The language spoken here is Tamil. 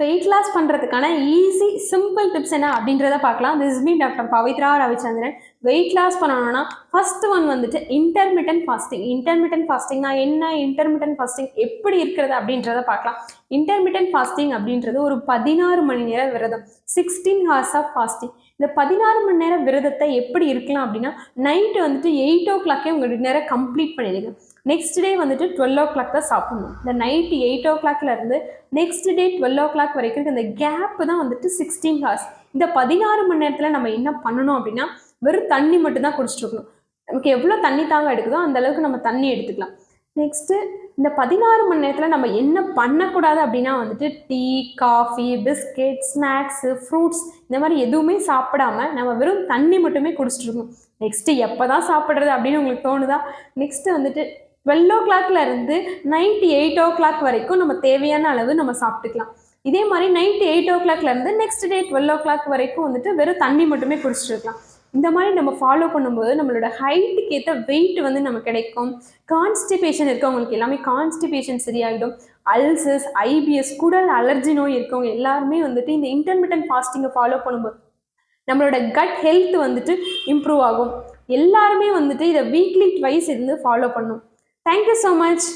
வெயிட் லாஸ் பண்ணுறதுக்கான ஈஸி சிம்பிள் டிப்ஸ் என்ன அப்படின்றத பார்க்கலாம். This me doctor Pavithra Ravichandran. Weight loss பண்ணணும்னா ஃபர்ஸ்ட் ஒன் வந்துட்டு இன்டர்மீடியன்ட் ஃபாஸ்டிங் இன்டர்மீடியன்ட் ஃபாஸ்டிங்னா என்ன? இன்டர்மீடியன்ட் ஃபாஸ்டிங் எப்படி இருக்கிறது அப்படின்றத பார்க்கலாம். இன்டர்மீடியன்ட் ஃபாஸ்டிங் அப்படின்றது ஒரு பதினாறு மணி நேர விரதம். சிக்ஸ்டீன் ஹார்ஸ் ஆஃப் ஃபாஸ்டிங் இந்த பதினாறு மணி நேர விரதத்தை எப்படி இருக்கலாம் அப்படின்னா நைட்டு வந்துட்டு எயிட் ஓ கிளாக்கே உங்கள் டின்னரை கம்ப்ளீட் பண்ணிடுங்க. நெக்ஸ்ட் டே வந்துட்டு டுவெல் ஓ கிளாக் தான் சாப்பிடணும். இந்த நைட்டு எயிட் ஓ கிளாக்லேருந்து next day twelve o'clock வரைக்கும் இந்த கேப்பு தான் வந்துட்டு சிக்ஸ்டீன் ஹார்ஸ் இந்த பதினாறு மணி நேரத்தில் நம்ம என்ன பண்ணணும் அப்படின்னா வெறும் தண்ணி மட்டும்தான் குடிச்சிட்டு இருக்கணும். நமக்கு எவ்வளோ தண்ணி தாங்க எடுக்குதோ அந்த அளவுக்கு நம்ம தண்ணி எடுத்துக்கலாம். நெக்ஸ்ட்டு இந்த பதினாறு மணி நேரத்தில் நம்ம என்ன பண்ணக்கூடாது அப்படின்னா வந்துட்டு tea coffee biscuit snacks fruits இந்த மாதிரி எதுவுமே சாப்பிடாம நம்ம வெறும் தண்ணி மட்டுமே குடிச்சிட்டுருக்கணும் நெக்ஸ்ட்டு எப்போ தான் சாப்பிட்றது அப்படின்னு உங்களுக்கு தோணுதா? நெக்ஸ்ட்டு வந்துட்டு டுவெல் ஓ கிளாக்ல இருந்து நைட் எயிட் ஓ கிளாக் வரைக்கும் நம்ம தேவையான அளவு நம்ம சாப்பிட்டுக்கலாம். இதே மாதிரி நைட் எயிட் ஓ கிளாக்லேருந்து next day twelve o'clock வரைக்கும் வந்துட்டு வெறும் தண்ணி மட்டுமே குடிச்சிட்டு இருக்கலாம். இந்த மாதிரி நம்ம ஃபாலோ பண்ணும்போது நம்மளோட ஹைட்டுக்கு ஏற்ற வெயிட் வந்து நம்ம கிடைக்கும். கான்ஸ்டிபேஷன் இருக்கவங்களுக்கு எல்லாமே கான்ஸ்டிபேஷன் சரியாகிடும் அல்சஸ் ஐபிஎஸ் குடல் அலர்ஜி நோய் இருக்கவங்க எல்லாருமே வந்துட்டு இந்த இன்டர்மீடியன்ட் ஃபாஸ்டிங்கை ஃபாலோ பண்ணும்போது நம்மளோட கட் ஹெல்த் வந்துட்டு இம்ப்ரூவ் ஆகும். எல்லாருமே வந்துட்டு இதை வீக்லி ட்வைஸ் இருந்து ஃபாலோ பண்ணும். Thank you so much